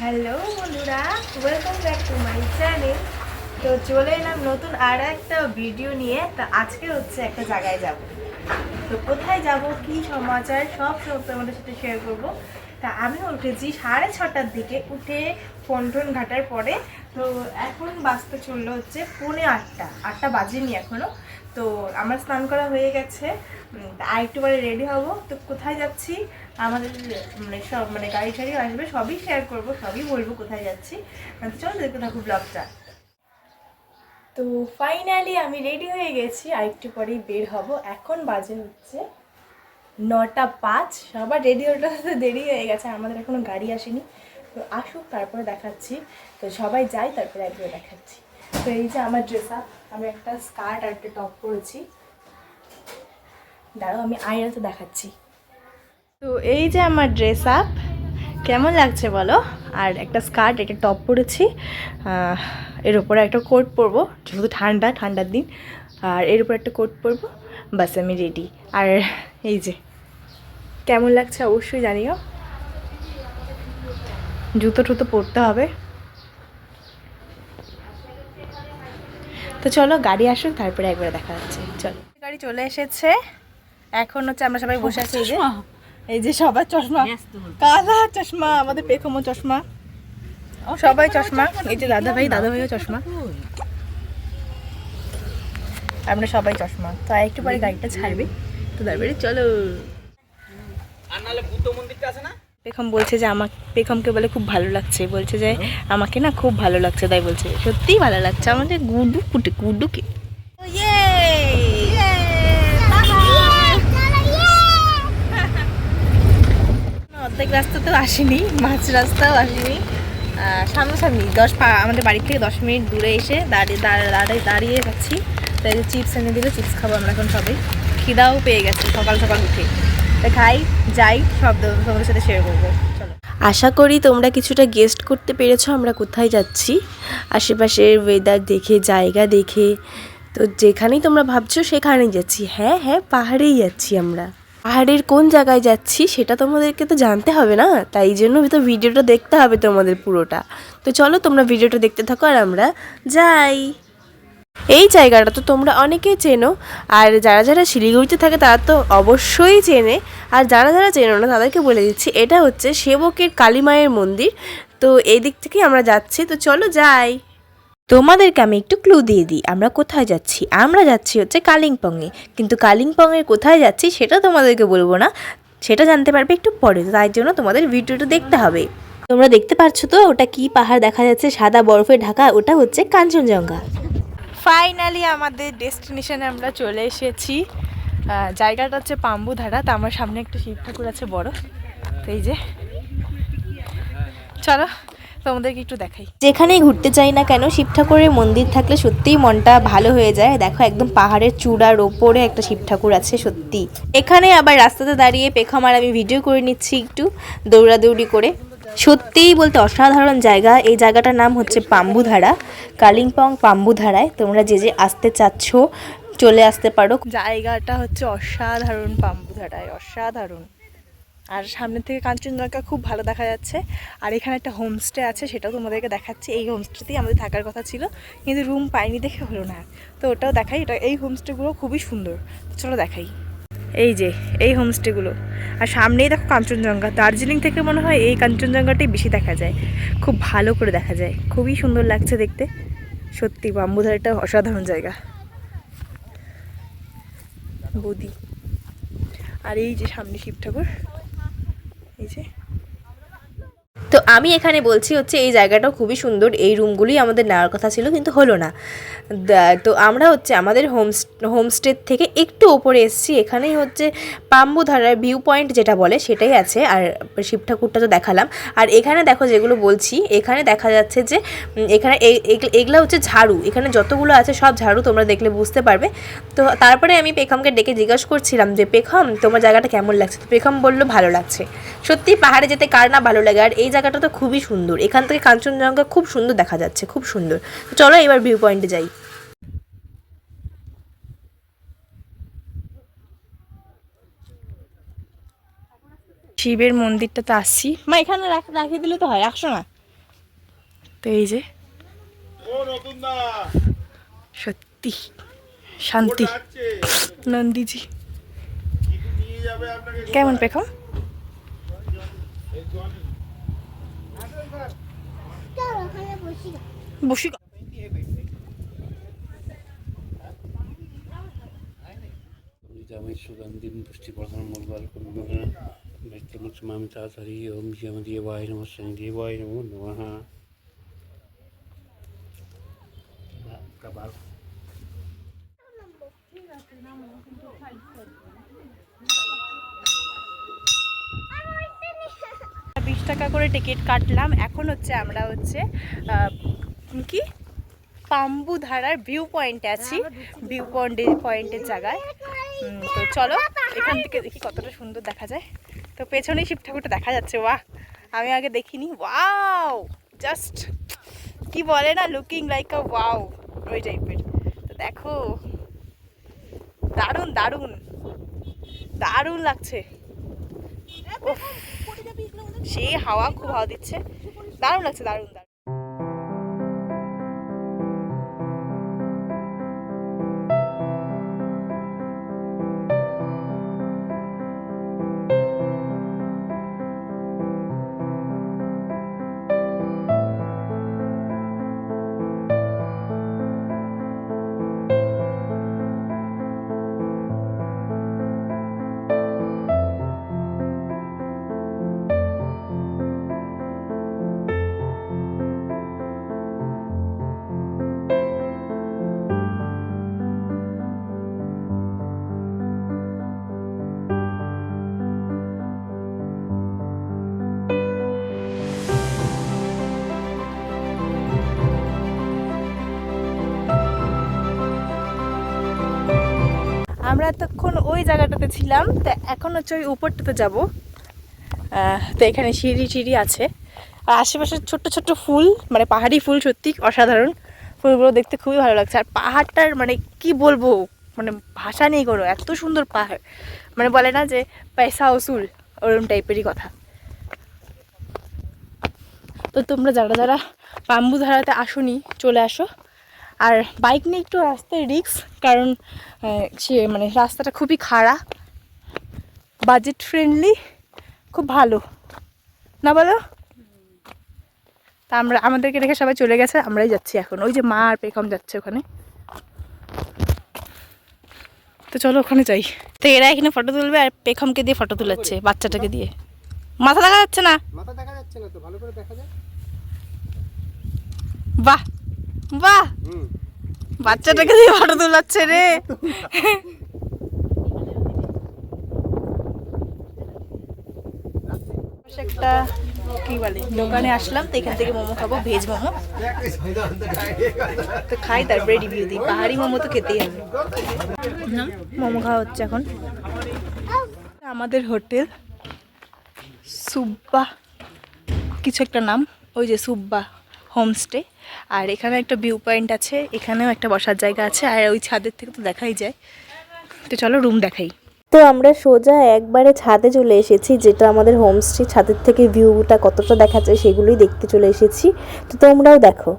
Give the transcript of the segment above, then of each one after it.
Hello বন্ধুরা welcome back to my channel তো চলে এলাম নতুন আর একটা ভিডিও নিয়ে। তা আজকে হচ্ছে একটা জায়গায় যাব। তো কোথায় যাব, কি সমাচার, সব সব তোমাদের সাথে শেয়ার করব। তা আমি উঠেছি সাড়ে ছটার দিকে, উঠে ফোন টোন ঘাটার পরে। তো এখন বাসতে চলল হচ্ছে পৌনে আটটা আটটা বাজেনি এখনও তো আমার স্নান করা হয়ে গেছে। আর পরে রেডি হব। তো কোথায় যাচ্ছি? আমাদের মানে সব মানে গাড়ি টাড়ি আসবে, সবই শেয়ার করব, সবই বলব কোথায় যাচ্ছি। তো চলো দেখতে থাকো ব্লগটা তো ফাইনালি আমি রেডি হয়ে গেছি আর একটু পরেই বের হব। এখন বাজে হচ্ছে নটা পাঁচ, সবার রেডি হতে হতে দেরি হয়ে গেছে, আমাদের এখনও গাড়ি আসেনি। তো আসুক, তারপরে দেখাচ্ছি। তো সবাই যাই, তারপরে একবার দেখাচ্ছি। তো এই যে আমার ড্রেস আপ আমি একটা স্কার্ট আর একটা টপ পরেছি। দাঁড়াও, আমি আয়নাতে দেখাচ্ছি। তো এই যে আমার ড্রেস আপ কেমন লাগছে বলো? আর একটা স্কার্ট একটা টপ পরেছি। এর উপরে একটা কোট পরবো, যেহেতু ঠান্ডা, ঠান্ডার দিন। আর এর উপর একটা কোট পরবো, বাস আমি রেডি আর এই যে, কেমন লাগছে অবশ্যই জানিও। জুতো টুতো পরতে হবে। তো চলো, গাড়ি আসুক, তারপরে একবার দেখা যাচ্ছে চলো। গাড়ি চলে এসেছে। এখন হচ্ছে আমরা সবাই বসে আছি এই যে। এই যে সবার চশমা। কালা চশমা আমাদের পেখমো চশমা। সবাই চশমা। এই যে দাদা ভাই দাদা ভাইও চশমা। আমরা সবাই চশমা। তো একটু পরে গাড়িটা ছাড়বে। তো তারপরে চলো। পেখম বলছে যে আমার পেখমকে বলে খুব ভালো লাগছে। বলছে যে আমাকে না খুব ভালো লাগছে তাই বলছে। সত্যিই ভালো লাগছে। আমাদের গুডু কুটে গুডুকে। অর্ধেক রাস্তা তো আসেনি, মাঝ রাস্তাও আসেনি। সামনাসামনি দশ পা, আমাদের বাড়ি থেকে দশ মিনিট দূরে এসে দাঁড়িয়ে দাঁড়িয়ে দাঁড়িয়ে যাচ্ছি। তাই চিপস এনে দিলে, চিপস খাব আমরা এখন সবাই খিদাও পেয়ে গেছে সকাল সকাল উঠে। তাই খাই, যাই, সব তোমাদের সাথে শেয়ার করব। আশা করি তোমরা কিছুটা গেস্ট করতে পেরেছ, আমরা কোথায় যাচ্ছি? আশেপাশের ওয়েদার দেখে, জায়গা দেখে। তো যেখানেই তোমরা ভাবছ, সেখানেই যাচ্ছি। হ্যাঁ হ্যাঁ পাহাড়েই যাচ্ছি আমরা। পাহাড়ের কোন জায়গায় যাচ্ছি সেটা তোমাদেরকে তো জানতে হবে না, তাই জন্য তো ভিডিওটা দেখতে হবে তোমাদের পুরোটা। তো চলো তোমরা ভিডিওটা দেখতে থাকো আর আমরা যাই। এই জায়গাটা তো তোমরা অনেকেই চেনো, আর যারা যারা শিলিগুড়িতে থাকে তারা তো অবশ্যই চেনে, আর যারা যারা চেনো না তাদেরকে বলে দিচ্ছি, এটা হচ্ছে সেবকের কালীমায়ের মন্দির। তো এই দিক থেকেই আমরা যাচ্ছি, তো চলো যাই। তোমাদেরকে আমি একটু ক্লু দিয়ে দিই, আমরা কোথায় যাচ্ছি? আমরা যাচ্ছি হচ্ছে কালিম্পংয়ে। কিন্তু কালিম্পংয়ের কোথায় যাচ্ছি সেটা তোমাদেরকে বলব না। সেটা জানতে পারবে একটু পরে, তাই জন্য তোমাদের ভিডিওটা দেখতে হবে। তোমরা দেখতে পাচ্ছ তো, ওটা কি পাহাড় দেখা যাচ্ছে? সাদা বরফে ঢাকা, ওটা হচ্ছে কাঞ্চনজঙ্ঘা। ফাইনালি আমাদের ডেস্টিনেশনে আমরা চলে এসেছি। জায়গাটা হচ্ছে পাম্বুধারা, তা আমার সামনে একটা শিব ঠাকুর আছে বড়। এই যে। চলো তোমাদেরকে একটু দেখাই। যেখানেই ঘুরতে চাই না কেন শিব ঠাকুরের মন্দির থাকলে সত্যিই মনটা ভালো হয়ে যায়। দেখো একদম পাহাড়ের চূড়ার ওপরে একটা শিব ঠাকুর আছে সত্যি। এখানে আবার রাস্তাতে দাঁড়িয়ে পেখামার আমি ভিডিও করে নিচ্ছি একটু দৌড়াদৌড়ি করে। সত্যিই বলতে অসাধারণ জায়গা। এই জায়গাটার নাম হচ্ছে পাম্বুধারা কালিম্পং পাম্বুধারায়। তোমরা যে যে আসতে চাচ্ছ চলে আসতে পারো। জায়গাটা হচ্ছে অসাধারণ পাম্বুধারায় অসাধারণ। আর সামনে থেকে কাঞ্চনজঙ্ঘা খুব ভালো দেখা যাচ্ছে। আর এখানে একটা হোমস্টে আছে, সেটাও তোমাদেরকে দেখাচ্ছি। এই হোমস্টেতেই আমাদের থাকার কথা ছিল, কিন্তু রুম পাইনি দেখে হলো না। তো ওটাও দেখাই, এটা এই হোমস্টেগুলো খুবই সুন্দর। চলো দেখাই। এই যে, এই হোমস্টেগুলো আর সামনেই দেখো কাঞ্চনজঙ্ঘা। দার্জিলিং থেকে মনে হয় এই কাঞ্চনজঙ্ঘাটাই বেশি দেখা যায়। খুব ভালো করে দেখা যায়। খুবই সুন্দর লাগছে দেখতে। সত্যি, বাম্বুধারটা অসাধারণ জায়গা। বদি। আর এই যে সামনে শিব ঠাকুর। এই যে তো আমি এখানে বলছি হচ্ছে এই জায়গাটাও খুবই সুন্দর, এই রুমগুলোই আমাদের নেওয়ার কথা ছিল কিন্তু হলো না। তো আমরা হচ্ছে আমাদের হোম হোমস্টে থেকে একটু ওপরে এসেছি, এখানেই হচ্ছে পাম্বুধারার ভিউ পয়েন্ট যেটা বলে সেটাই আছে, আর শিব ঠাকুরটা তো দেখালাম। আর এখানে দেখো যেগুলো বলছি, এখানে দেখা যাচ্ছে যে এখানে এগুলা হচ্ছে ঝাড়ু, এখানে যতগুলো আছে সব ঝাড়ু তোমরা দেখলে বুঝতে পারবে। তো তারপরে আমি পেখমকে ডেকে জিজ্ঞাসা করছিলাম যে, পেখম, তোমার জায়গাটা কেমন লাগছে? তো পেখম বলল, ভালো লাগছে। সত্যি পাহাড়ে যেতে কার না ভালো লাগে, আর এই জায়গাটা তো খুবই সুন্দর। এখান থেকে কাঞ্চনজঙ্ঘা খুব সুন্দর দেখা যাচ্ছে খুব সুন্দর। চলো এবার ভিউ পয়েন্টে যাই। শিবের মন্দিরটাতে আসছি। মা এখানে রাখ- রাখিয়ে দিলে তো হয় রাখছো না। তো এই যে সত্যি শান্তি। নন্দীজি। কেমন পেখম? 십자로 살려보시다. 뭐시가? जामै सुगन्धिम पुष्टिवर्धन मूलबालको विवरण मामिता हरि ओम यम देवाय नम शनिदेवाय नमो नमः कपाल টাকা করে টিকিট কাটলাম। এখন হচ্ছে আমরা হচ্ছে কি? পাম্বু ধারার ভিউ পয়েন্টে আছি ভিউ পয়েন্টে পয়েন্টের জায়গায়। তো চলো, এখান থেকে দেখি কতটা সুন্দর দেখা যায়। তো পেছনেই শিব ঠাকুরটা দেখা যাচ্ছে, বাহ। আমি আগে দেখিনি ওয়াও জাস্ট কি বলে না লুকিং লাইক আ ওয়াও ওই টাইপের তো দেখো, দারুণ দারুণ দারুণ লাগছে। সেই হাওয়া খুব হাওয়া দিচ্ছে। দারুণ লাগছে দারুণ দারুণ। ওই জায়গাটাতে ছিলাম, তো এখন হচ্ছে ওই উপরটাতে যাব। তো এখানে সিঁড়ি টিড়ি আছে। আর আশেপাশে ছোট্ট ছোট্ট ফুল মানে পাহাড়ি ফুল সত্যি অসাধারণ। ফুলগুলো দেখতে খুবই ভালো লাগছে। আর পাহাড়টার মানে কি বলব মানে ভাষা নেই কোনো, এত সুন্দর পাহাড়। মানে বলে না যে পয়সা ওসুল ওরকম টাইপেরই কথা। তো তোমরা যারা যারা বাম্বু ধারাতে আসোনি, চলে আসো। আর বাইক নিয়ে একটু রাস্তায় রিক্স কারণ সে মানে রাস্তাটা খুবই খাড়া বাজেট ফ্রেন্ডলি খুব ভালো। না বলো? তা আমরা আমাদেরকে রেখে সবাই চলে গেছে আমরাই যাচ্ছি এখন। ওই যে মা আর পেখম যাচ্ছে ওখানে। তো চলো ওখানে যাই। তো এরা এখানে ফটো তুলবে আর পেখমকে দিয়ে ফটো তুলাচ্ছে বাচ্চাটাকে দিয়ে। মাথা দেখা যাচ্ছে না? মাথা দেখা যাচ্ছে না তো ভালো করে দেখা যায় বাহ! বাহ! বাচ্চাটাকে দিয়ে ফটো তোলাচ্ছে রে। একটা কি বলে দোকানে আসলাম তো এখান থেকে মোমো খাব ভেজ মোমো। তো খাই তারপরে রিভিউ দিই। পাহাড়ি মোমো তো খেতেই হবে। মোমো খাওয়া হচ্ছে এখন। আমাদের হোটেল সুব্বা কিছু একটা নাম ওই যে সুব্বা। হোমস্টে। আর এখানে একটা ভিউ পয়েন্ট আছে এখানেও একটা বসার জায়গা আছে আর ওই ছাদের থেকে তো দেখাই যায়। তো চলো রুম দেখাই। তো আমরা সোজা একবারে ছাদে চলে এসেছি যেটা আমাদের হোমস্টে ছাদের থেকে ভিউটা কতটা দেখা যায় সেগুলোই দেখতে চলে এসেছি। তো তোমরাও দেখো।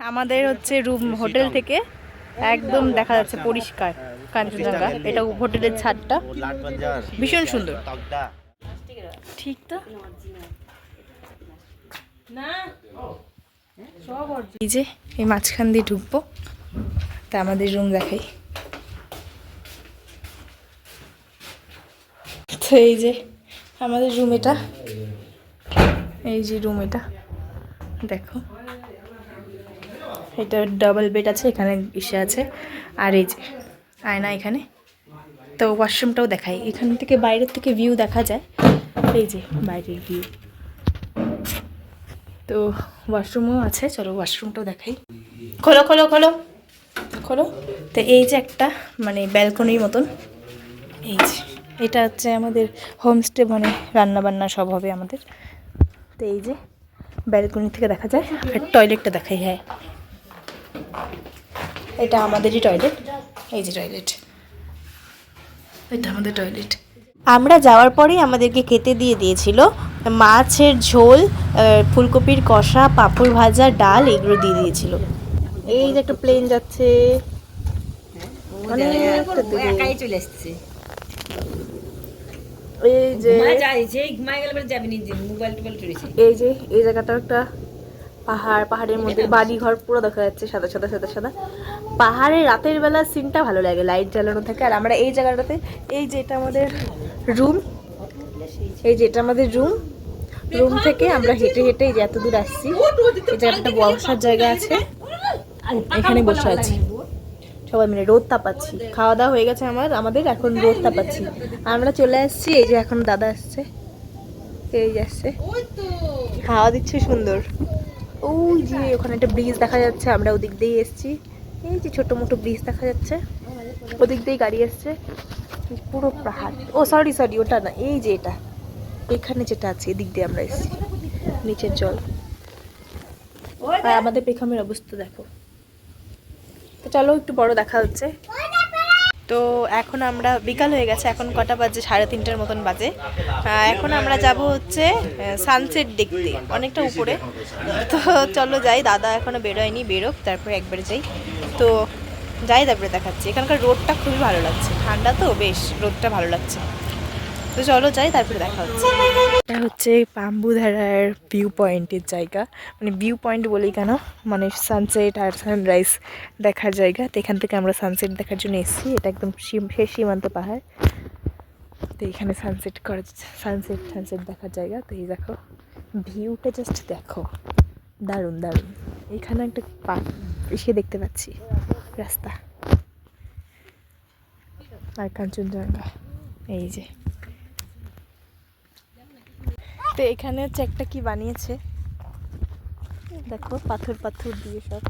আমাদের হচ্ছে রুম হোটেল থেকে একদম দেখা যাচ্ছে পরিষ্কার কাঞ্চনজঙ্ঘা। এটা হোটেলের ছাদটা। ভীষণ সুন্দর। ঠিক তো? এই যে, এই মাঝখান দিয়ে ঢুকবো। তা আমাদের রুম দেখাই। তো এই যে, আমাদের রুম এটা। এই যে রুম এটা। দেখো। এটা ডাবল বেড আছে, এখানে ইসে আছে। আর এই যে, আয়না এখানে। তো ওয়াশরুমটাও দেখাই। এখান থেকে বাইরের থেকে ভিউ দেখা যায়। এই যে, বাইরের ভিউ তো ওয়াশরুমও আছে, চলো ওয়াশরুমটাও দেখাই। খোলো খোলো খোলো। খোলো। তো এই যে একটা মানে ব্যালকনির মতন। এই যে, এটা হচ্ছে আমাদের হোমস্টে মানে রান্না বান্না সব হবে আমাদের। তো এই যে ব্যালকনি থেকে দেখা যায়, আর টয়লেটটা দেখাই হ্যাঁ। এটা আমাদেরই টয়লেট এই যে টয়লেট এটা আমাদের টয়লেট আমরা যাওয়ার পরেই আমাদেরকে খেতে দিয়ে দিয়েছিল মাছের ঝোল ফুলকপির কষা পাঁপড় ভাজা ডাল এগুলো দিয়ে দিয়েছিল। এই যে একটা প্লেন যাচ্ছে। একাই চলে এসছে। এই যে এই যে এই জায়গাটা একটা পাহাড়, পাহাড়ের মধ্যে বাড়ি ঘর পুরো দেখা যাচ্ছে সাদা সাদা সাদা সাদা। পাহাড়ে রাতের বেলা সিনটা ভালো লাগে লাইট জ্বালানো থাকে। আর আমরা এই জায়গাটাতে, এই যে এটা আমাদের রুম এই যে এটা আমাদের রুম রুম থেকে আমরা হেঁটে হেঁটে এই যে এত দূর আসছি। এই জায়গাটা বসার জায়গা আছে। এখানে বসে আছি। সবাই মিলে রোদ তাপাচ্ছি। খাওয়া দাওয়া হয়ে গেছে আমার, আমাদের এখন রোদ তাপাচ্ছি। আমরা চলে আসছি, এই যে এখন দাদা আসছে। এই আসছে। হাওয়া দিচ্ছে সুন্দর। ওই যে ওখানে একটা ব্রিজ দেখা যাচ্ছে, আমরা ওদিক দিয়ে এসেছি। এই যে ছোট মোটো ব্রিজ দেখা যাচ্ছে। ওদিক দিয়ে গাড়ি আসছে পুরো পাহাড়। ও সরি সরি ওটা না, এই যে এটা। এখানে যেটা আছে, এদিক দিয়ে আমরা এসেছি। নিচের জল। আর আমাদের পেখামের অবস্থা দেখো। তো চলো, একটু বড় দেখা হচ্ছে। তো এখন আমরা বিকাল হয়ে গেছে, এখন কটা বাজে? সাড়ে তিনটার মতন বাজে। এখন আমরা যাব হচ্ছে সানসেট দেখতে, অনেকটা উপরে। তো চলো যাই, দাদা এখনও বেরোয়নি, বেরোক, তারপরে একবার যাই। তো যাই তারপরে দেখাচ্ছি। এখানকার রোডটা খুবই ভালো লাগছে। ঠান্ডা তো, বেশ রোডটা ভালো লাগছে। তো চলো যাই, তারপরে দেখা হচ্ছে। এটা হচ্ছে পাম্বুধারার ভিউ পয়েন্টের জায়গা। মানে ভিউ পয়েন্ট বলি কেন? মানে সানসেট আর সানরাইজ দেখার জায়গা। তো এখান থেকে আমরা সানসেট দেখার জন্য এসেছি। এটা একদম শেষ সীমান্ত পাহাড়। তো এখানে সানসেট করার সানসেট সানসেট দেখার জায়গা। তো এই দেখো ভিউটা জাস্ট দেখো। দারুণ দারুণ। এখানে একটা পা এসে দেখতে পাচ্ছি। রাস্তা। আর কাঞ্চনজঙ্ঘা। এই যে। তো এখানে হচ্ছে একটা কি বানিয়েছে? দেখো, পাথর পাথর দিয়ে সব।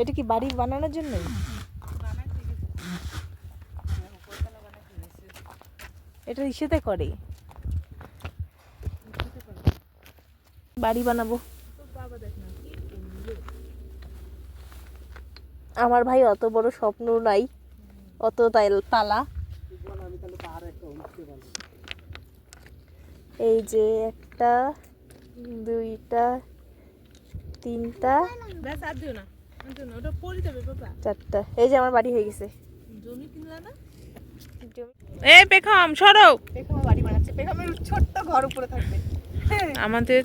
এটা কি বাড়ি বানানোর জন্য এটা ইসেতে করে। বাড়ি বানাবো। আমার ভাই অত বড় স্বপ্ন নাই, অত তালা। এই যে একটা দুইটা তিনটা চারটা। এই যে আমার বাড়ি হয়ে গেছে। জমি এ পেখম সরো। বাড়ি বানাচ্ছে পেখমের ছোট্ট ঘর উপরে থাকবে। আমাদের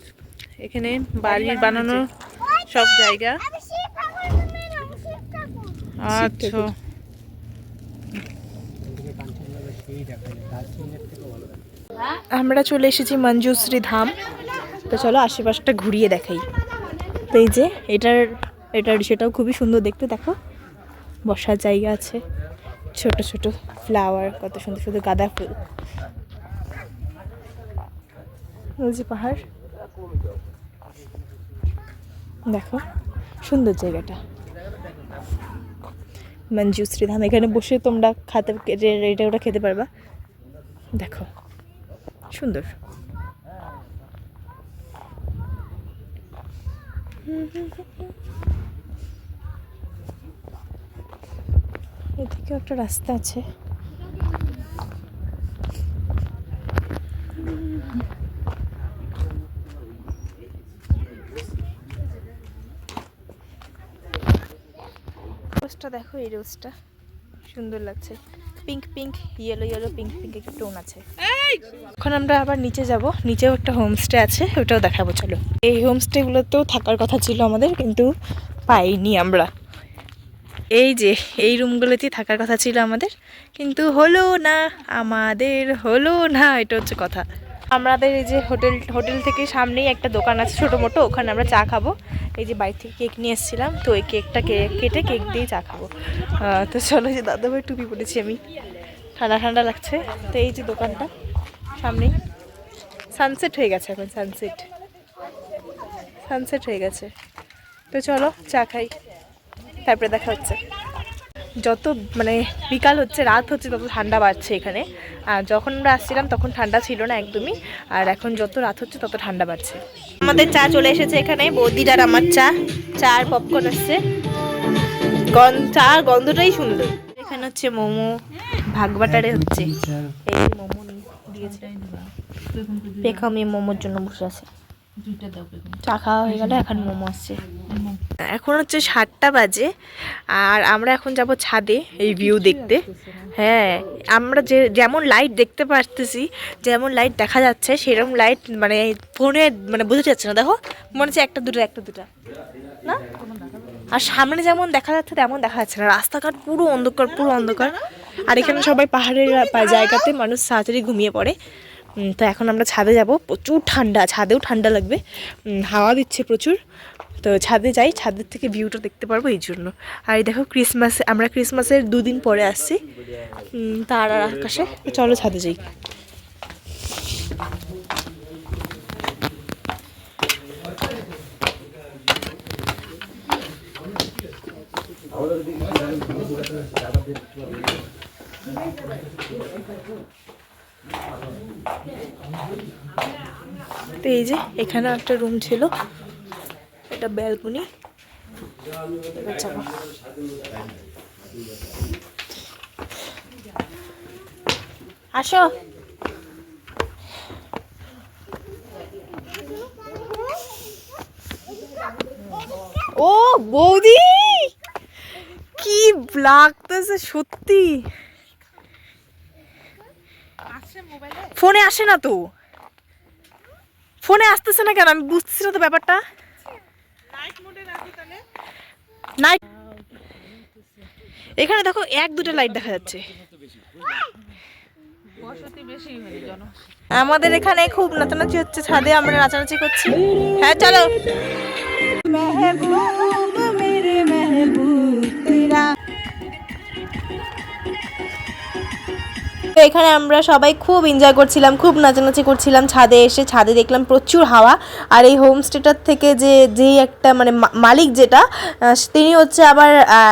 এখানে বাড়ির বানানো সব জায়গা। আচ্ছা। আমরা চলে এসেছি মঞ্জুশ্রী ধাম। তো চলো আশেপাশটা ঘুরিয়ে দেখাই। তো এই যে এটার এটার সেটাও খুবই সুন্দর দেখতে, দেখো। বসার জায়গা আছে। ছোট ছোট ফ্লাওয়ার কত সুন্দর সুন্দর গাঁদা ফুল। যে পাহাড়। দেখো, সুন্দর জায়গাটা। মঞ্জুশ্রী ধাম, এখানে বসে তোমরা খাতে এটা ওটা খেতে পারবা। দেখো। সুন্দর। এদিকে একটা রাস্তা আছে। দেখো, এই রোজটা সুন্দর লাগছে। Pink pink yellow yellow pink pink একটু টোন আছে। এখন আমরা আবার নিচে যাব। নিচেও একটা হোমস্টে আছে, ওটাও দেখাবো, চলো। এই হোমস্টেগুলোতেও থাকার কথা ছিল আমাদের, কিন্তু পাইনি আমরা। এই যে, এই রুমগুলোতেই থাকার কথা ছিল আমাদের, কিন্তু হলো না, আমাদের হলো না, এটা হচ্ছে কথা। আমাদের এই যে হোটেল হোটেল থেকে সামনেই একটা দোকান আছে, ছোটো মোটো, ওখানে আমরা চা খাব। এই যে বাড়ি থেকে কেক নিয়ে এসেছিলাম, তো ওই কেকটা কেটে কেক দিয়ে চা খাব। তো চলো যে দাদাভাই টুপি পড়েছি আমি। ঠান্ডা ঠান্ডা লাগছে, তো এই যে দোকানটা। সামনেই। সানসেট হয়ে গেছে এখন সানসেট সানসেট হয়ে গেছে। তো চলো, চা খাই। তারপরে দেখা হচ্ছে। যত মানে বিকাল হচ্ছে, রাত হচ্ছে, তত ঠান্ডা বাড়ছে এখানে। আর যখন আমরা আসছিলাম, তখন ঠান্ডা ছিল না একদমই। আর এখন যত রাত হচ্ছে, তত ঠান্ডা বাড়ছে। আমাদের চা চলে এসেছে এখানে, বৌদির আর আমার চা। চা আর পপকর্ন আসছে চার গন্ধটাই সুন্দর। এখানে হচ্ছে মোমো ভাগবাটারে হচ্ছে। এই মোমো দিয়েছে পেখামি মোমোর জন্য বসে আছে। চা খাওয়া হয়ে গেল এখন মোমো আসছে। এখন হচ্ছে সাতটা বাজে আর আমরা এখন যাব ছাদে এই ভিউ দেখতে। হ্যাঁ আমরা যে যেমন লাইট দেখতে পারতেছি যেমন লাইট দেখা যাচ্ছে সেরকম লাইট মানে ফোনে মানে বোঝা যাচ্ছে না। দেখো মনে হচ্ছে একটা দুটো একটা দুটো। না? আর সামনে যেমন দেখা যাচ্ছে তেমন দেখা যাচ্ছে না। রাস্তাঘাট পুরো অন্ধকার পুরো অন্ধকার। আর এখানে সবাই পাহাড়ের জায়গাতে মানুষ তাড়াতাড়ি ঘুমিয়ে পড়ে। তো এখন আমরা ছাদে যাব। প্রচুর ঠান্ডা, ছাদেও ঠান্ডা লাগবে। হাওয়া দিচ্ছে প্রচুর। তো ছাদে যাই, ছাদের থেকে ভিউটা দেখতে পারব এই জন্য। আর এই দেখো ক্রিসমাস আমরা ক্রিসমাসের দুদিন পরে আসছি। তার আর আকাশে। চলো ছাদে যাই। তো এই যে, এখানে একটা রুম ছিল। এটা ব্যালকনি আসো। ও বৌদি, কি লাগতেছে সত্যি। ফোনে আসে না তো। ফোনে আসতেছে না কেন? আমি বুঝতেছি না তো ব্যাপারটা। নাইট এখানে দেখো এক দুটো লাইট দেখা যাচ্ছে। আমাদের এখানে খুব নাচানাচি হচ্ছে ছাদে আমরা নাচানাচি করছি। হ্যাঁ চলো। তো এখানে আমরা সবাই খুব এনজয় করছিলাম, খুব নাচানাচি করছিলাম। ছাদে এসে ছাদে দেখলাম প্রচুর হাওয়া। আর এই হোমস্টেটার থেকে যে, যেই একটা মানে মালিক যেটা তিনি হচ্ছে আবার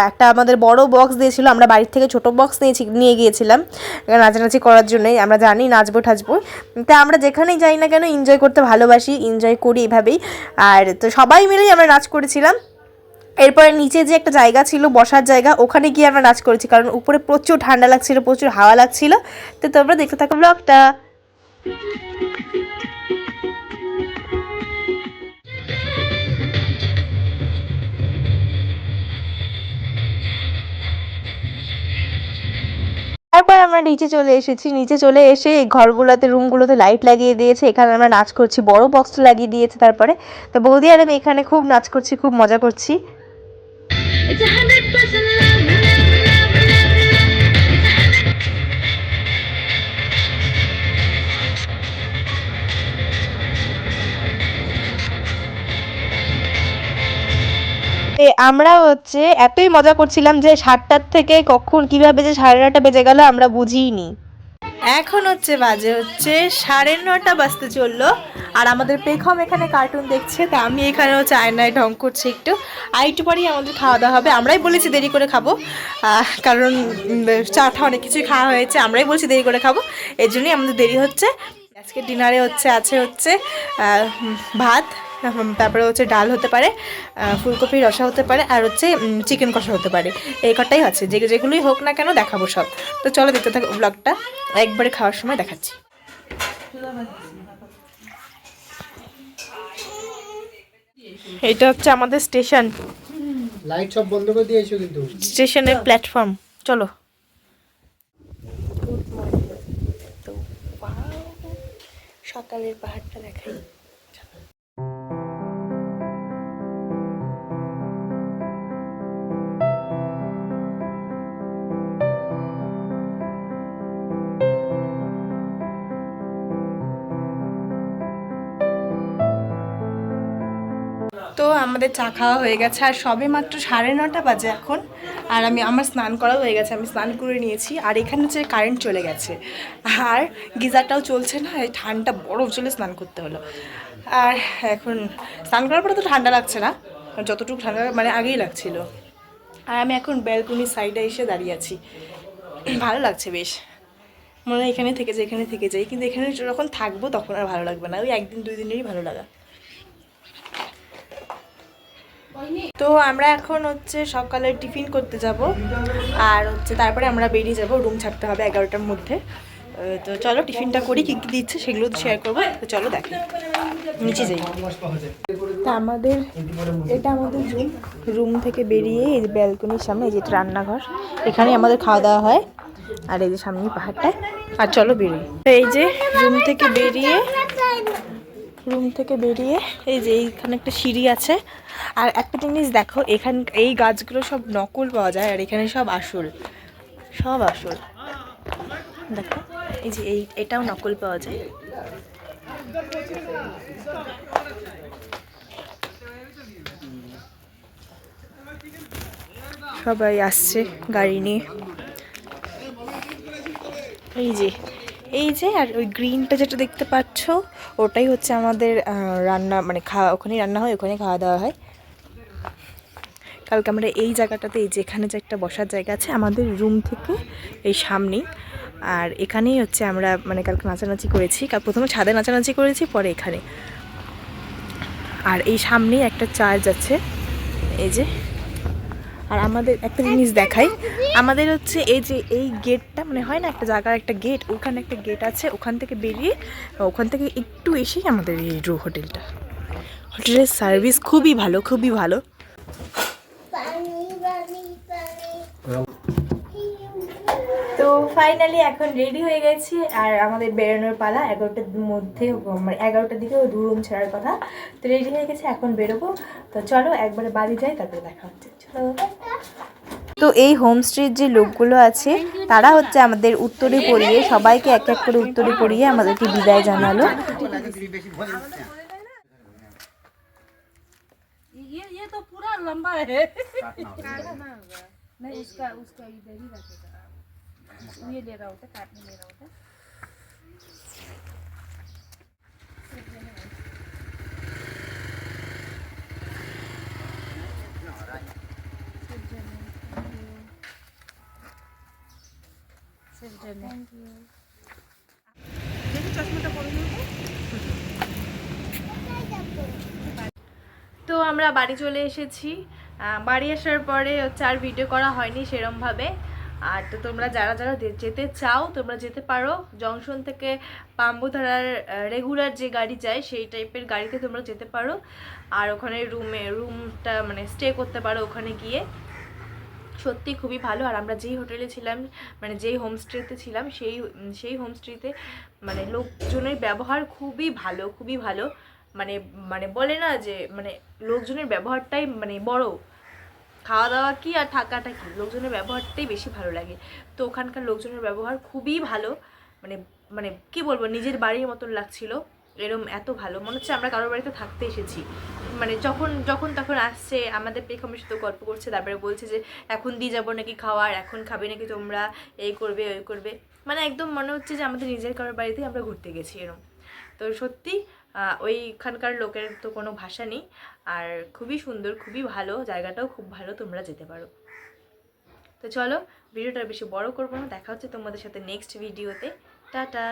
একটা আমাদের বড় বক্স দিয়েছিল। আমরা বাড়ির থেকে ছোট বক্স নিয়েছি, নিয়ে গিয়েছিলাম নাচানাচি করার জন্যই। আমরা জানি নাচবো, ঠাচবো। তা আমরা যেখানেই যাই না কেন এনজয় করতে ভালোবাসি এনজয় করি এভাবেই। আর তো সবাই মিলেই আমরা নাচ করেছিলাম। এরপরে নিচে যে একটা জায়গা ছিল, বসার জায়গা, ওখানে গিয়ে আমরা নাচ করেছি। কারণ উপরে প্রচুর ঠান্ডা লাগছিল, প্রচুর হাওয়া লাগছিল। তো তোমরা দেখতে থাকো ব্লগটা। তারপর আমরা নিচে চলে এসেছি। নিচে চলে এসে এই ঘরগুলোতে, রুমগুলোতে লাইট লাগিয়ে দিয়েছে। এখানে আমরা নাচ করছি, বড় বক্স লাগিয়ে দিয়েছে তারপরে। তো বৌদি আর আমি এখানে খুব নাচ করছি, খুব মজা করছি। আমরা হচ্ছে এতই মজা করছিলাম যে সাতটার থেকে কখন কীভাবে যে সাড়ে নটা বেজে গেল আমরা বুঝিইনি। এখন হচ্ছে বাজে হচ্ছে সাড়ে নটা বাজতে চলল। আর আমাদের পেখম এখানে কার্টুন দেখছে, তা আমি এখানে হচ্ছে আয়নায় ঢং করছি একটু। আর একটু পরেই আমাদের খাওয়া দাওয়া হবে। আমরাই বলেছি দেরি করে খাব। কারণ চাটা অনেক কিছুই খাওয়া হয়েছে, আমরাই বলছি দেরি করে খাব। এর জন্যই আমাদের দেরি হচ্ছে। আজকে ডিনারে হচ্ছে, আছে হচ্ছে ভাত তারপরে হচ্ছে ডাল হতে পারে আহ, ফুলকপির রসা হতে পারে আর হচ্ছে চিকেন কষা হতে পারে। এই কটাই আছে যে যেগুলোই হোক না কেন দেখাবো সব। তো চলো দেখতে থাকো ব্লগটা একবারে খাওয়ার সময় দেখাচ্ছি। এটা হচ্ছে আমাদের স্টেশন। লাইট সব বন্ধ করে দিয়েছ কিন্তু। স্টেশনের প্ল্যাটফর্ম চলো। সকালের পাহাড়টা দেখাই। তো আমাদের চা খাওয়া হয়ে গেছে, আর সবে মাত্র সাড়ে নটা বাজে এখন। আর আমি, আমার স্নান করা হয়ে গেছে, আমি স্নান করে নিয়েছি, আর এখানে হচ্ছে কারেন্ট চলে গেছে। আর গিজারটাও চলছে না, এই ঠান্ডা বরফ চলে স্নান করতে হলো। আর এখন স্নান করার পরে তো ঠান্ডা লাগছে না যতটুকু ঠান্ডা মানে আগেই লাগছিল। আর আমি এখন ব্যালকনির সাইডে এসে দাঁড়িয়ে আছি। ভালো লাগছে বেশ। মনে হয় এখানে থেকে যাই, এখানে থেকে যাই, কিন্তু এখানে যখন থাকব তখন আর ভালো লাগবে না, ওই একদিন দুই দিনেরই ভালো লাগা। তো আমরা এখন হচ্ছে সকালে টিফিন করতে যাব। আর হচ্ছে তারপরে আমরা বেরিয়ে যাব, রুম ছাড়তে হবে এগারোটার মধ্যে। তো চলো টিফিনটা করি, কী কী দিচ্ছে সেগুলো শেয়ার করব। তো চলো দেখি। নিচে যাই। তা আমাদের, এটা আমাদের রুম রুম থেকে বেরিয়ে এই ব্যালকনির সামনে, এই যে রান্নাঘর, এখানে আমাদের খাওয়া দাওয়া হয়। আর এই যে সামনে পাহাড়টায় আর চলো বেরিয়ে এই যে রুম থেকে বেরিয়ে রুম থেকে বেরিয়ে এই যে এইখানে একটা সিঁড়ি আছে। আর একটা জিনিস দেখো, এখান, এই গাছগুলো সব নকল পাওয়া যায় আর এখানে সব আসল। সব আসল। দেখো, এই যে এই, এটাও নকল পাওয়া যায়। সবাই আসছে গাড়ি নিয়ে। এই যে এই যে, আর ওই গ্রিনটা যেটা দেখতে পাচ্ছ ওটাই হচ্ছে আমাদের রান্না মানে খাওয়া, ওখানেই রান্না হয় ওখানে খাওয়া দাওয়া হয়। কালকে আমরা এই জায়গাটাতে, এই যে এখানে যে একটা বসার জায়গা আছে, আমাদের রুম থেকে এই সামনেই আর এখানেই হচ্ছে আমরা মানে কালকে নাচানাচি করেছি। কাল প্রথমে ছাদে নাচানাচি করেছি, পরে এখানে। আর এই সামনেই একটা চার্চ আছে। এই যে আর আমাদের একটা জিনিস দেখাই। আমাদের হচ্ছে এই যে এই গেটটা মানে হয় না একটা জায়গার একটা গেট ওখানে একটা গেট আছে, ওখান থেকে বেরিয়ে, ওখান থেকে একটু এসেই আমাদের এই হোটেলটা হোটেলের সার্ভিস খুবই ভালো খুবই ভালো তো ফাইনালি এখন রেডি হয়ে গেছি আর আমাদের বেরোনোর পালা এগারোটার মধ্যে মানে এগারোটার দিকে দু রুম ছাড়ার কথা তো রেডি হয়ে গেছে এখন বেরোবো তো চলো একবারে বাড়ি যাই তারপরে দেখা হচ্ছে চলো তো এই হোমস্টের যে লোকগুলো আছে তারা হচ্ছে আমাদের উত্তরে পড়িয়ে সবাইকে এক এক করে উত্তরে পড়িয়ে আমাদেরকে বিদায় জানালো ये ये तो पूरा लंबा है তো আমরা বাড়ি চলে এসেছি। বাড়ি আসার পরে হচ্ছে আর ভিডিও করা হয়নি সেরমভাবে। আর তো তোমরা যারা যারা যেতে চাও, তোমরা যেতে পারো। জংশন থেকে পাম্বুধারার রেগুলার যে গাড়ি যায়, সেই টাইপের গাড়িতে তোমরা যেতে পারো। আর ওখানে রুমে, রুমটা মানে স্টে করতে পারো ওখানে গিয়ে। সত্যি খুবই ভালো। আর আমরা যেই হোটেলে ছিলাম মানে যেই হোমস্টেতে ছিলাম, সেই সেই হোমস্টেতে মানে লোকজনের ব্যবহার খুবই ভালো খুবই ভালো। মানে মানে বলে না যে মানে লোকজনের ব্যবহারটাই মানে বড়। খাওয়া দাওয়া কি আর থাকাটা কি? লোকজনের ব্যবহারটাই বেশি ভালো লাগে। তো ওখানকার লোকজনের ব্যবহার খুবই ভালো। মানে মানে কি বলব, নিজের বাড়ির মতন লাগছিল। এরম এত ভালো। মনে হচ্ছে আমরা কারোর বাড়িতে থাকতে এসেছি। মানে যখন যখন তখন আসছে, আমাদের পেখমের সাথে গল্প করছে, তারপরে বলছে যে, এখন দিয়ে যাব নাকি খাওয়ার এখন খাবে নাকি তোমরা? এই করবে, ওই করবে? মানে একদম মনে হচ্ছে যে, আমাদের নিজের কারোর বাড়িতেই আমরা ঘুরতে গেছি এরম। তো সত্যি ওইখানকার লোকের তো কোনো ভাষা নেই। আর খুবই সুন্দর, খুবই ভালো, জায়গাটাও খুব ভালো, তোমরা যেতে পারো। তো চলো, ভিডিওটা বেশি বড় করব না, দেখা হচ্ছে তোমাদের সাথে নেক্সট ভিডিওতে টাটা!